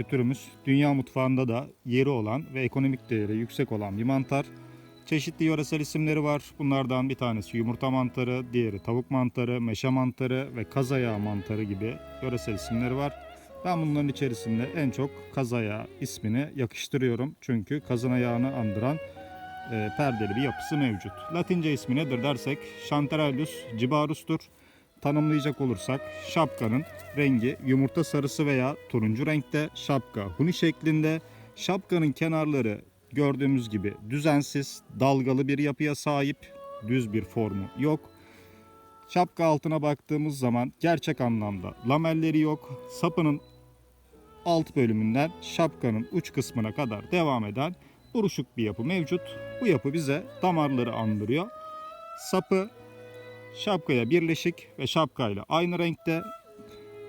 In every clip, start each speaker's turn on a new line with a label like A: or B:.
A: bölgedeki türümüz dünya mutfağında da yeri olan ve ekonomik değeri yüksek olan bir mantar. Çeşitli yöresel isimleri var. Bunlardan bir tanesi yumurta mantarı, diğeri tavuk mantarı, meşe mantarı ve kaz ayağı mantarı gibi yöresel isimleri var. Ben bunların içerisinde en çok kaz ayağı ismini yakıştırıyorum. Çünkü kazın ayağını andıran e, perdeli bir yapısı mevcut. Latince ismi nedir dersek Chanterellus cibarus'tur. Tanımlayacak olursak şapkanın rengi yumurta sarısı veya turuncu renkte, şapka huni şeklinde, şapkanın kenarları gördüğümüz gibi düzensiz, dalgalı bir yapıya sahip, düz bir formu yok. Şapka altına baktığımız zaman gerçek anlamda lamelleri yok. Sapının alt bölümünden şapkanın uç kısmına kadar devam eden buruşuk bir yapı mevcut. Bu yapı bize damarları andırıyor. Sapı şapkaya birleşik ve şapkayla aynı renkte.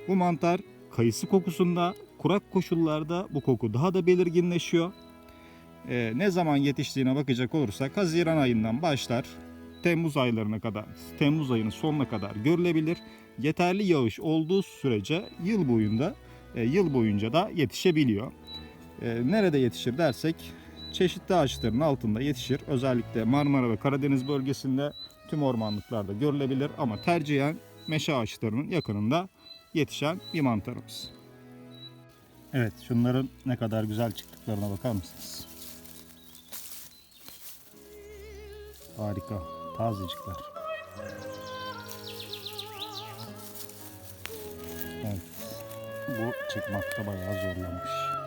A: Bu mantar kayısı kokusunda, kurak koşullarda bu koku daha da belirginleşiyor. Ee, ne zaman yetiştiğine bakacak olursak Haziran ayından başlar Temmuz aylarına kadar, Temmuz ayının sonuna kadar görülebilir. Yeterli yağış olduğu sürece yıl boyunda, e, yıl boyunca da yetişebiliyor. E, nerede yetişir dersek çeşitli ağaçların altında yetişir. Özellikle Marmara ve Karadeniz bölgesinde tüm ormanlıklarda görülebilir ama tercihen meşe ağaçlarının yakınında yetişen bir mantarımız. Evet, şunların ne kadar güzel çıktıklarına bakar mısınız? Harika, tazecikler. Evet, bu çıkmakta bayağı zorlanmış.